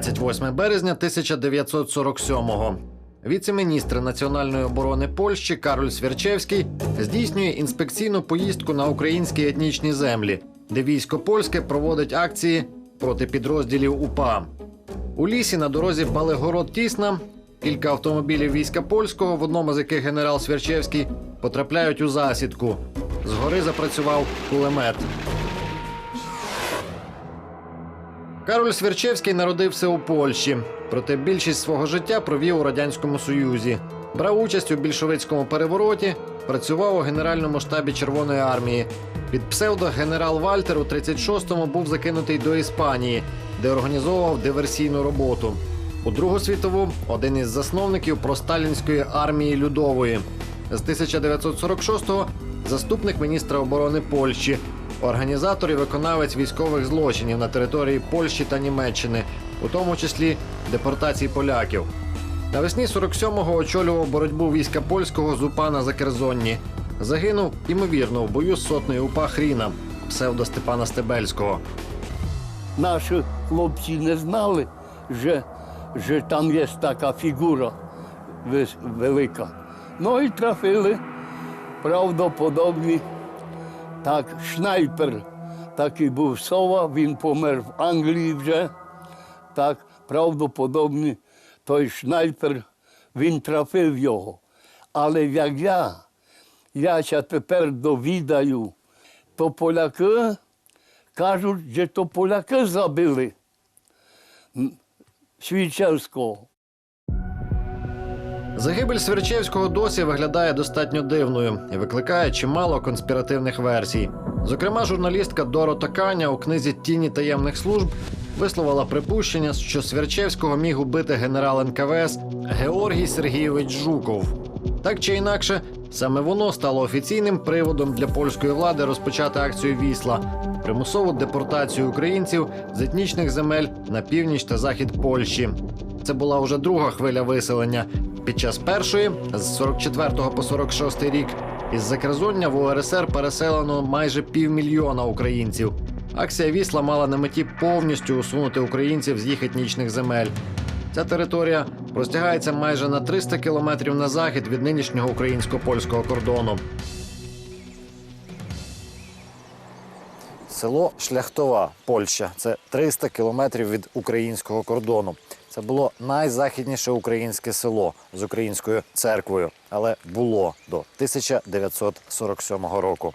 28 березня 1947-го. Віце-міністр національної оборони Польщі Кароль Свірчевський здійснює інспекційну поїздку на українські етнічні землі, де військо польське проводить акції проти підрозділів УПА. У лісі на дорозі Балегород Тісна кілька автомобілів війська польського, в одному з яких генерал Свірчевський, потрапляють у засідку. Згори запрацював кулемет. Кароль Свірчевський народився у Польщі, проте більшість свого життя провів у радянському союзі. Брав участь у більшовицькому перевороті, працював у генеральному штабі Червоної армії. Під псевдо генерал Вальтер у 36-му був закинутий до Іспанії, де організовував диверсійну роботу. У Другу світову один із засновників просталінської армії Людової. З 1946-го заступник міністра оборони Польщі, організатор і виконавець військових злочинів на території Польщі та Німеччини, у тому числі депортації поляків. Навесні 47-го очолював боротьбу війська польського з УПА на Закерзонні. Загинув, ймовірно, в бою з сотнею УПА Хріна, псевдо Степана Стебельського. Наші хлопці не знали, що, що там є така фігура велика. Ну і трафили правдоподобні. Так, шнайпер такий був сова, він помер в Англії вже. Так, правдоподобний той шнайпер, він трафив його. Але як я, я ще тепер довідаю, то поляки кажуть, що то поляки забили м, Свічевського. Загибель Свірчевського досі виглядає достатньо дивною і викликає чимало конспіративних версій. Зокрема, журналістка Дорота Каня у книзі Тіні таємних служб висловила припущення, що Свірчевського міг убити генерал НКВС Георгій Сергійович Жуков. Так чи інакше, саме воно стало офіційним приводом для польської влади розпочати акцію Вісла примусову депортацію українців з етнічних земель на північ та захід Польщі. Це була вже друга хвиля виселення. Під час першої, з 44 по 46 рік, із Закерзоння в УРСР переселено майже півмільйона українців. Акція Вісла мала на меті повністю усунути українців з їх етнічних земель. Ця територія простягається майже на 300 кілометрів на захід від нинішнього українсько-польського кордону. Село Шляхтова, Польща. Це 300 кілометрів від українського кордону. Це було найзахідніше українське село з українською церквою, але було до 1947 року.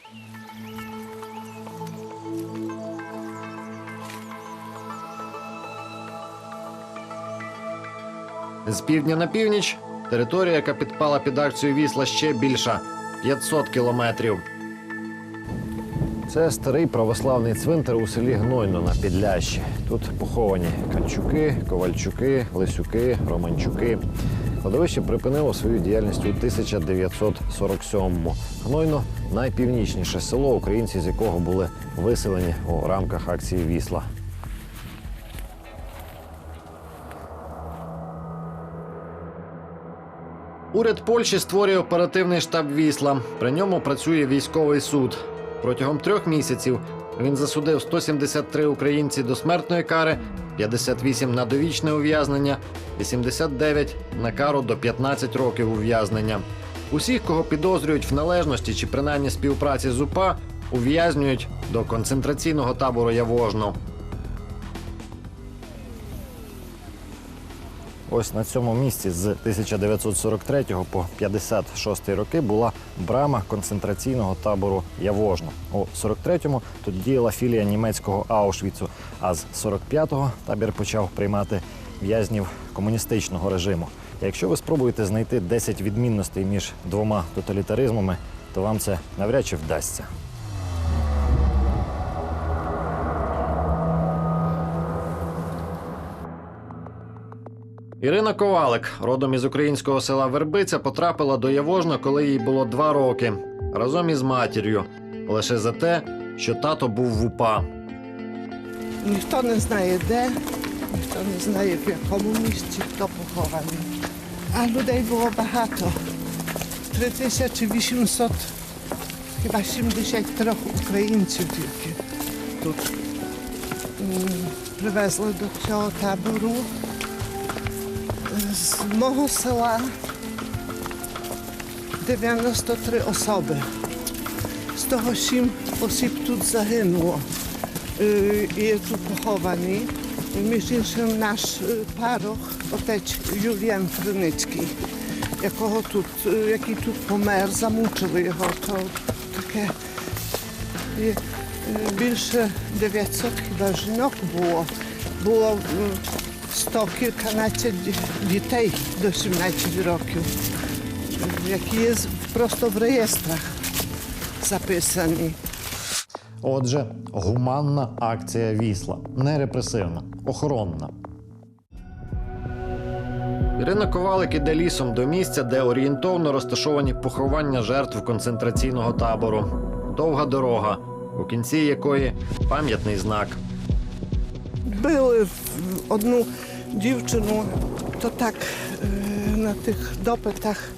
З півдня на північ територія, яка підпала під акцію Вісла, ще більша 500 кілометрів. Це старий православний цвинтар у селі Гнойно на Підлящі. Тут поховані Канчуки, Ковальчуки, Лисюки, Романчуки. Кладовище припинило свою діяльність у 1947-му. Гнойно найпівнічніше село, українці з якого були виселені у рамках акції Вісла. Уряд Польщі створює оперативний штаб Вісла. При ньому працює військовий суд. Протягом трьох місяців він засудив 173 українці до смертної кари, 58 на довічне ув'язнення, 89 на кару до 15 років ув'язнення. Усіх, кого підозрюють в належності чи принаймні співпраці з УПА, ув'язнюють до концентраційного табору Явожно. Ось на цьому місці з 1943 по 56 роки була брама концентраційного табору Явожно. У 43-му тут діяла філія німецького Аушвіцу, а з 45-го табір почав приймати в'язнів комуністичного режиму. Якщо ви спробуєте знайти 10 відмінностей між двома тоталітаризмами, то вам це навряд чи вдасться. Ірина Ковалик, родом із українського села Вербиця, потрапила до Явожна, коли їй було два роки, разом із матір'ю, лише за те, що тато був в УПА. Ніхто не знає де, ніхто не знає в якому місці хто похований. А людей було багато. 3800, chyba 73 українців тільки тут. привезли до цього табору. З мого села 93 особи. З того сім осіб тут загинуло е, і є тут поховані. Між іншим наш е, парох, отець Юліан Криницький, якого тут, е, який тут помер, замучили його. То таке і, е, більше 900 хіба жінок було. Було е, 100 кільканадцять ді- дітей до 17 років, які є просто в реєстрах записані. Отже, гуманна акція Вісла, не репресивна, охоронна. Ірина Ковалик іде лісом до місця, де орієнтовно розташовані поховання жертв концентраційного табору. Довга дорога, у кінці якої пам'ятний знак. Били в одну дівчину, то так е, на тих допитах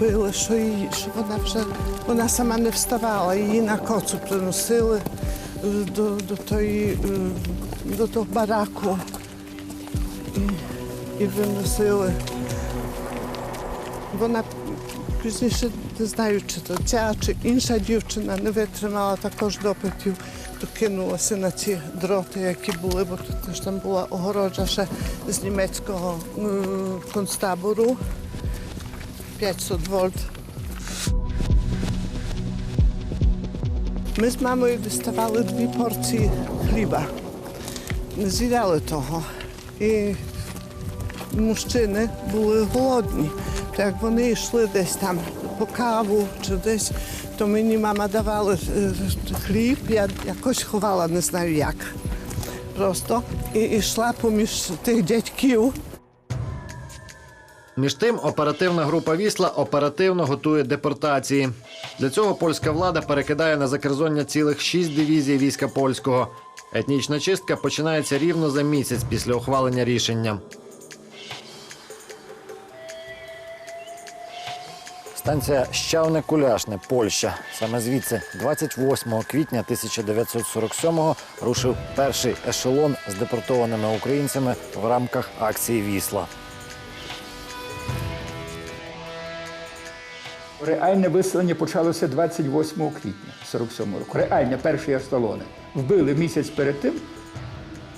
били, що, її, що вона вже вона сама не вставала, її на коцу приносили е, до, до, тої, е, до того бараку і, і виносили. Вона пізніше не знаю, чи то ця, чи інша дівчина не витримала також допитів, то кинулася на ці дроти, які були, бо тут теж там була огорожа ще з німецького концтабору 500 вольт. Ми з мамою діставали дві порції хліба. Не з'їдали того. І мужчини були голодні. То як вони йшли десь там по каву чи десь, то мені мама давала е, хліб, я якось ховала, не знаю як. Просто і йшла поміж тих дядьків. Між тим, оперативна група Вісла оперативно готує депортації. Для цього польська влада перекидає на закерзоння цілих шість дивізій війська польського. Етнічна чистка починається рівно за місяць після ухвалення рішення. Станція Щавне Куляшне, Польща. Саме звідси, 28 квітня 1947-го, рушив перший ешелон з депортованими українцями в рамках акції Вісла. Реальне виселення почалося 28 квітня 47 року. Реальне перші есталони. Вбили місяць перед тим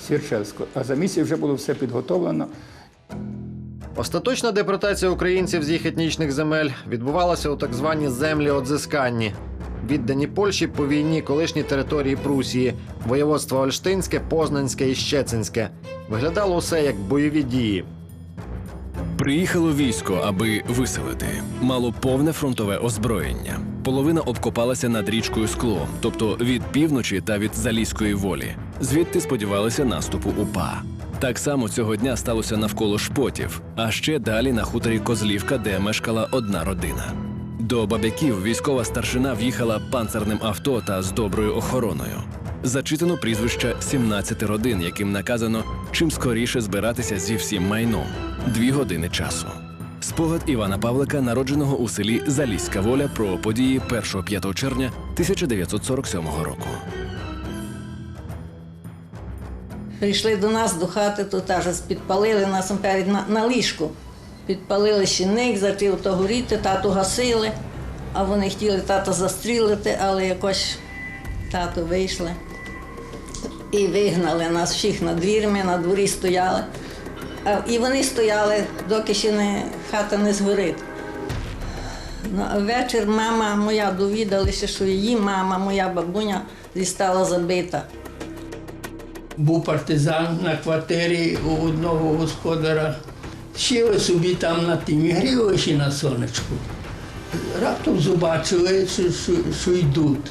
Свірчевського, а за місяць вже було все підготовлено. Остаточна депортація українців з їх етнічних земель відбувалася у так звані землі одзисканні. Віддані Польщі по війні колишні території Прусії, воєводства Ольштинське, Познанське і Щецинське. Виглядало усе як бойові дії. Приїхало військо, аби виселити. Мало повне фронтове озброєння. Половина обкопалася над річкою склом, тобто від півночі та від залізької волі. Звідти сподівалися наступу УПА. Так само цього дня сталося навколо шпотів, а ще далі на хуторі Козлівка, де мешкала одна родина. До бабяків військова старшина в'їхала панцерним авто та з доброю охороною. Зачитано прізвища 17 родин, яким наказано чим скоріше збиратися зі всім майном. Дві години часу. Спогад Івана Павлика, народженого у селі Залізька воля, про події 1-5 червня 1947 року. Прийшли до нас до хати, тут аж підпалили нас на, на ліжку. Підпалили щільник, почав то горіти, тату гасили, а вони хотіли тата застрілити, але якось тато вийшли і вигнали нас всіх на двір, ми на дворі стояли. І вони стояли, доки ще не, хата не згорить. Ну, вечір мама моя довідалася, що її мама, моя бабуня, зістала забита. Був партизан на квартирі у одного господара. Сіли собі там на тим і грілися на сонечку. Раптом побачили, що, що, що йдуть.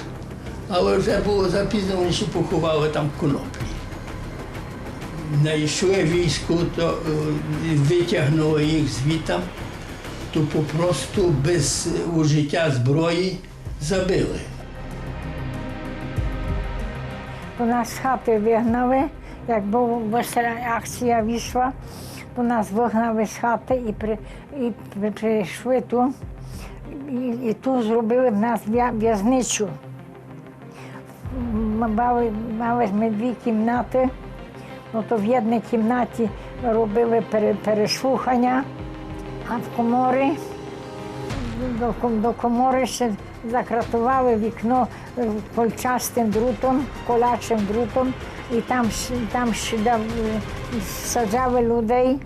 Але вже було запізно, вони ще поховали там коноплі. Знайшли військо, то е, витягнули їх звітам, то попросту без ужиття зброї забили. У нас з хати вигнали, як була акція війшла, то нас вигнали з хати і, при, і при- прийшли тут. І, і тут зробили в нас в'я- в'язничу. М, м- мали, мали ми дві кімнати. Ну, то в одній кімнаті робили переслухання, а в коморі до, до комори ще закратували вікно е, кольчастим друтом, колячим друтом, і там, там е, саджали людей,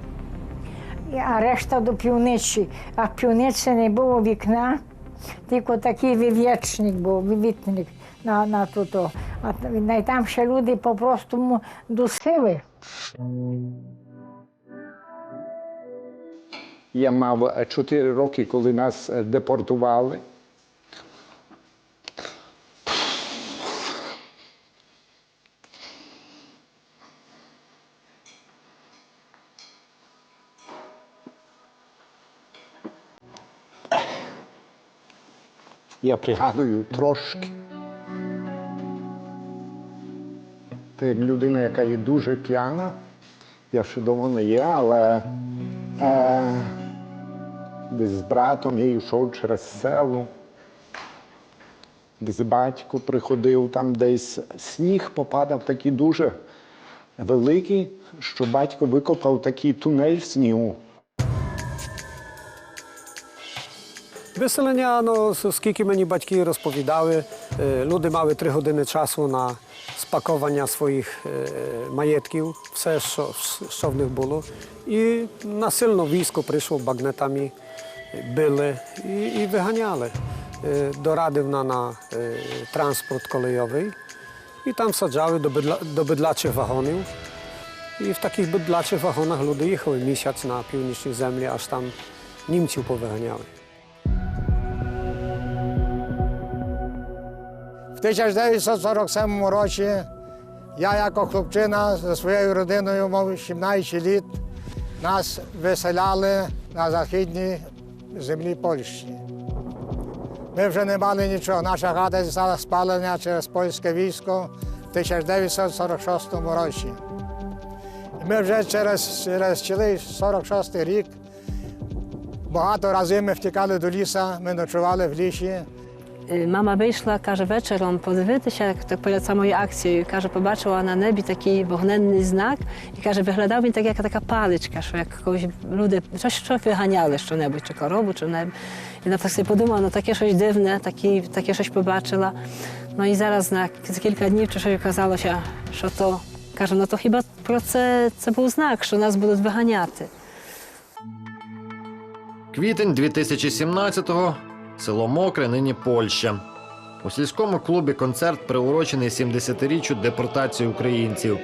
а решта до півничі. А в півничі не було вікна, тільки такий вив'ячник був, вивітник на, на туто. А і там ще люди по-простому дусили. Я мав 4 роки, коли нас е, депортували. Я пригадую трошки. Ти людина, яка є дуже п'яна. Я ще давно не є, але е, десь з братом я йшов через село. Десь батько приходив, там десь сніг попадав такий дуже великий, що батько викопав такий тунель снігу. Виселення, ну, с- скільки мені батьки розповідали, е, люди мали три години часу на спакування своїх е, маєтків, все, що, що в них було. І насильно військо прийшло багнетами, били і, і виганяли. Е, Дорадив на, на е, транспорт колейовий і там саджали до, бидла, до бидлячих вагонів. І в таких бидлячих вагонах люди їхали місяць на північній землі, аж там німців повиганяли. В 1947 році я, як хлопчина зі своєю родиною, мав 17 літ, нас виселяли на західній землі Польщі. Ми вже не мали нічого. Наша хата стала спалена через польське військо в 1946 році. І ми вже через, через цілий 46 рік багато разів ми втікали до ліса, ми ночували в лісі. Wyszła, każe wieczorem podивитися, jak tak перед самою акцією, каже, побачила на небі такий вогненний знак і каже, виглядав він так, як така паличка, що як когось люди щось що виганяли що-небудь, чи корову, чи небудь. І вона так собі подумала, ну таке щось дивне, такі, таке щось побачила. Ну і зараз на кілька днів чи щось оказалося, що то каже, ну то хіба про це, це був знак, що нас будуть виганяти. Квітень 2017-го. Село Мокре, нині Польща. У сільському клубі концерт приурочений 70-річчю депортації українців.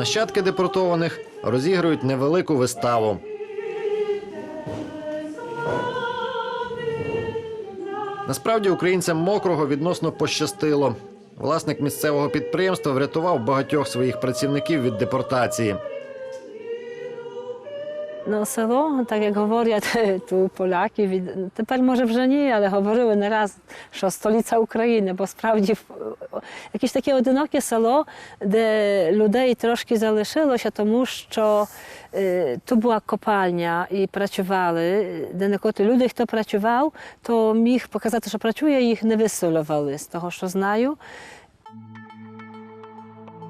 Нащадки депортованих розігрують невелику виставу. Насправді українцям мокрого відносно пощастило. Власник місцевого підприємства врятував багатьох своїх працівників від депортації. No село, так як говорять tu поляки, тепер може вже ні, але говорили не раз, що столиця України, бо справді якесь таке одиноке село, де людей трошки залишилося, тому що tu була копальня і працювали, де некоти люди, хто працював, то міг показати, що працює, їх не виселювали з того, що знаю.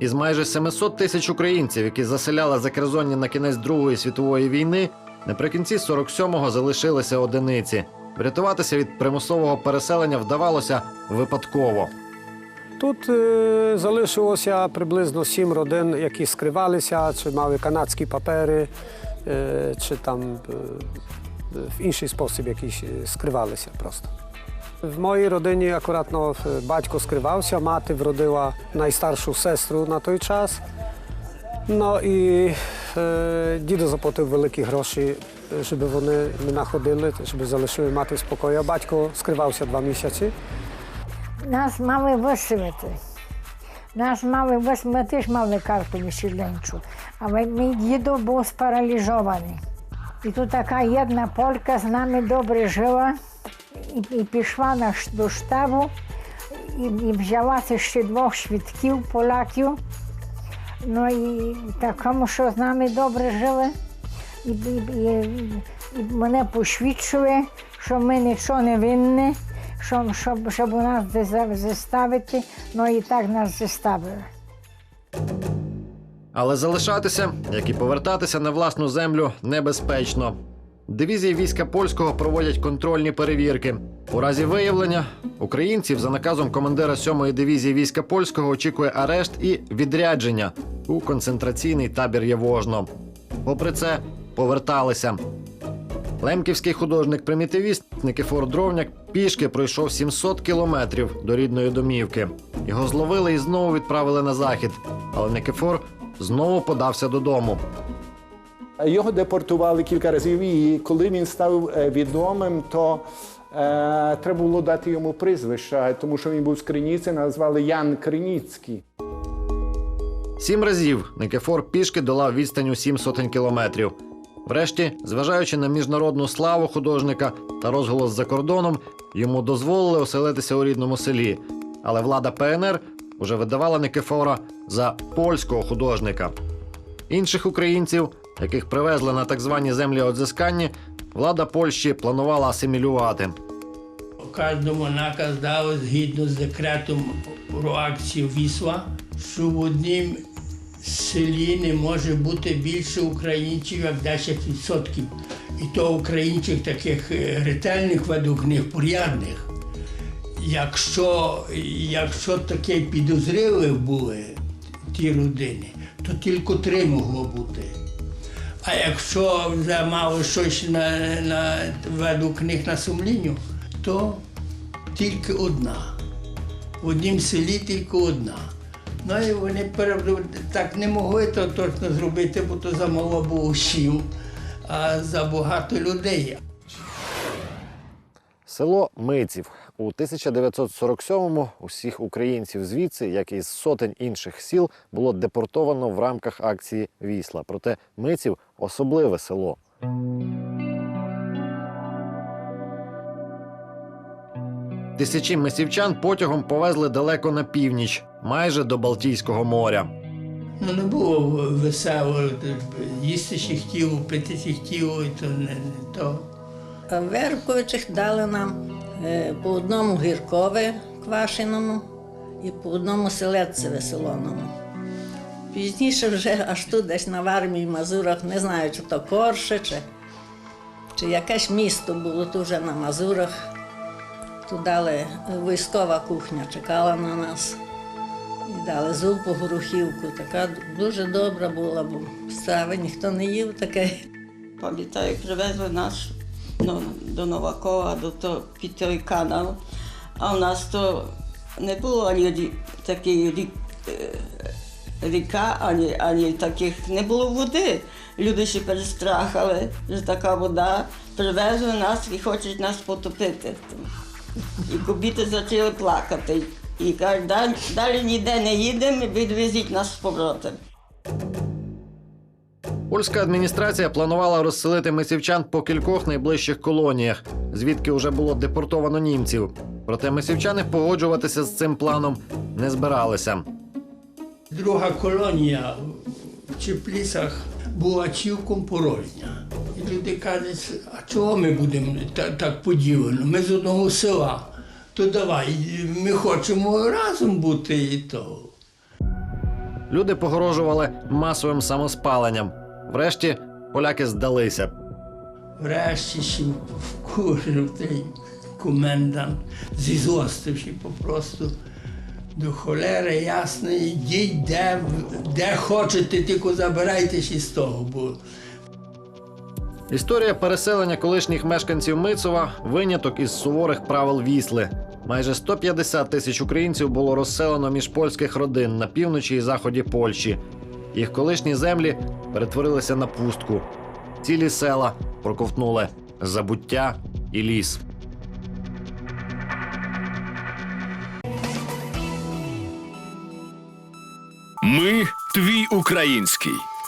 Із майже 700 тисяч українців, які заселяли Закерзонні на кінець Другої світової війни, наприкінці 47-го залишилися одиниці. Врятуватися від примусового переселення вдавалося випадково. Тут е, залишилося приблизно сім родин, які скривалися, чи мали канадські папери, е, чи там е, в інший спосіб якісь е, скривалися просто. В моїй родині акуратно е, батько скривався, мати вродила найстаршу сестру на той час. Ну і е, дідо заплатив великі гроші, е, щоб вони мене ходили, щоб залишили мати спокій. А батько скривався два місяці. Нас мали виселити. Нас мали виселити, ми теж мали карту виселенчу, але мій дідо був спаралізований. І тут така jedna Полька з нами добре жила і, і пішла на, до штабу і, і взяла ще двох свідків, поляків. Ну і такому, що з нами добре жили. І, і, і, і мене посвідчили, що ми нічого не винні, щоб, щоб, щоб у нас заставити, ну і так нас заставили. Але залишатися, як і повертатися на власну землю, небезпечно. Дивізії війська польського проводять контрольні перевірки. У разі виявлення українців за наказом командира 7-ї дивізії війська польського очікує арешт і відрядження у концентраційний табір Євожно. Попри це, поверталися. Лемківський художник-примітивіст Никифор Дровняк пішки пройшов 700 кілометрів до рідної домівки. Його зловили і знову відправили на захід. Але Никифор знову подався додому. Його депортували кілька разів, і коли він став е, відомим, то е, треба було дати йому прізвище, тому що він був з Криніці, назвали Ян Криніцький. Сім разів Никифор пішки долав відстань у сім сотень кілометрів. Врешті, зважаючи на міжнародну славу художника та розголос за кордоном, йому дозволили оселитися у рідному селі. Але влада ПНР уже видавала Никифора за польського художника. Інших українців, яких привезли на так звані землі одзискання, влада Польщі планувала асимілювати. Кожному наказ дав згідно з декретом про акцію Вісла, що в однім селі не може бути більше українців, як 10%. І то українців таких е, ретельних ведуть них порядних. Якщо, якщо таке підозріли були ті родини, то тільки три могло бути. А якщо вже мало щось на, на веду них на сумлінню, то тільки одна. В однім селі тільки одна. Ну і вони так не могли то точно зробити, бо то замало було сіл, а за багато людей. Село Миців у 1947-му усіх українців звідси, як і з сотень інших сіл, було депортовано в рамках акції Вісла. Проте Миців особливе село. Тисячі мисівчан потягом повезли далеко на північ, майже до Балтійського моря. Ну не було весело, їсти ще хотіло, пити ще хотіло, і то не, не то. А дали нам по одному гіркове квашеному і по одному селедцеве солоному. Пізніше вже аж тут десь на Вармії, Мазурах, не знаю, чи то Корше, чи, чи якесь місто було тут вже на Мазурах. Тут дали е, військова кухня, чекала на нас. І дали зупу горохівку. Така дуже добра була, бо страви ніхто не їв таке. Пам'ятаю, привезли нас ну, до Новакова, до то, під той канал. А у нас то не було ані рі, рік, ріка, ані, ані таких, не було води. Люди ще перестрахали, що така вода. Привезли нас і хочуть нас потопити. І кобіти почали плакати. І кажуть, далі ніде не їдемо, відвезіть нас з поворотом. Польська адміністрація планувала розселити мисівчан по кількох найближчих колоніях, звідки вже було депортовано німців. Проте мисівчани погоджуватися з цим планом не збиралися. Друга колонія в Чеплісах була цілком порожня. І люди кажуть, а чого ми будемо так, так поділено? Ми з одного села. То давай, ми хочемо разом бути і то. Люди погрожували масовим самоспаленням. Врешті поляки здалися. Врешті ще вкурив той комендант, зізостивши попросту до холери ясно, йдіть де, де хочете, тільки забирайтеся з того, бо Історія переселення колишніх мешканців Мицова виняток із суворих правил Вісли. Майже 150 тисяч українців було розселено між польських родин на півночі і заході Польщі. Їх колишні землі перетворилися на пустку. Цілі села проковтнули забуття і ліс. Ми твій український.